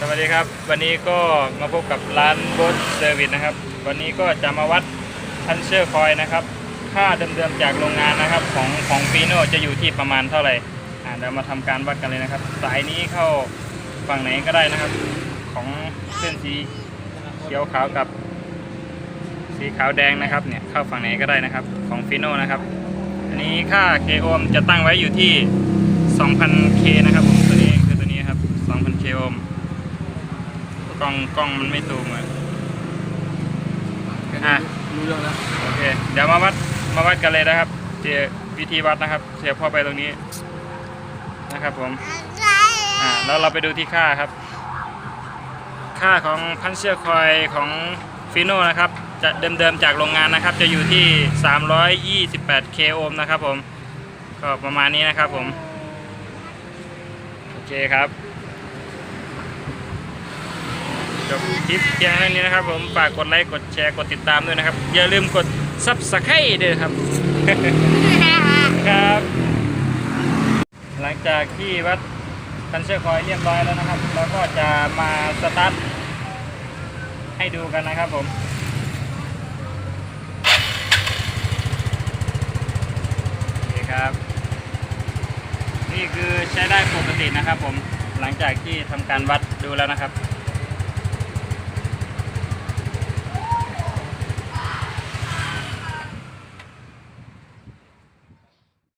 สวัสดีครับ วันนี้ก็มาพบกับร้านโบสเซอร์วิสนะครับ วันนี้ก็จะมาวัดพันเชอร์คอยนะครับ ค่าเดิมๆจากโรงงานนะครับ ของของฟีโนจะอยู่ที่ประมาณเท่าไหร่อ่าเดี๋ยวมาทำการวัดกันเลยนะครับ สายนี้เข้าฝั่งไหนก็ได้นะครับ ของเส้นสีเขียวขาวกับสีขาวแดงนะครับเนี่ยเข้าฝั่งไหนก็ได้นะครับของฟีโนนะครับ อันนี้ค่า k โอมจะตั้งไว้อยู่ที่ 2,000 k นะครับผมตัวนี้คือตัวนี้ครับ 2,000 k โอห์ม กล้องกล้องมันไม่ตูมอะอะรู้เรื่องแล้วโอเค เดี๋ยวมาวัดมาวัดกันเลยนะครับเจวิธีวัดนะครับ เสียบเข้าไปตรงนี้นะครับผมอ่าแล้วเราไปดูที่ค่าครับ ค่าของพันเชียร์คอยของฟิโนนะครับ จะเดิมๆจากโรงงานนะครับ จะอยู่ที่ 328 k โอห์มนะครับผม ก็ประมาณนี้นะครับผม โอเคครับ จบคลิปเพียงเท่านี้นะครับ ผมฝากกดไลค์กดแชร์กดติดตามด้วยนะครับ อย่าลืมกด Subscribe ด้วยครับ ครับ หลังจากที่วัดคันเชอร์คอยเรียบร้อยแล้วนะครับเราก็จะมาสตาร์ทให้ดูกันนะครับผมโอเคครับ นี่คือใช้ได้ปกตินะครับผมหลังจากที่ทำการวัดดูแล้วนะครับ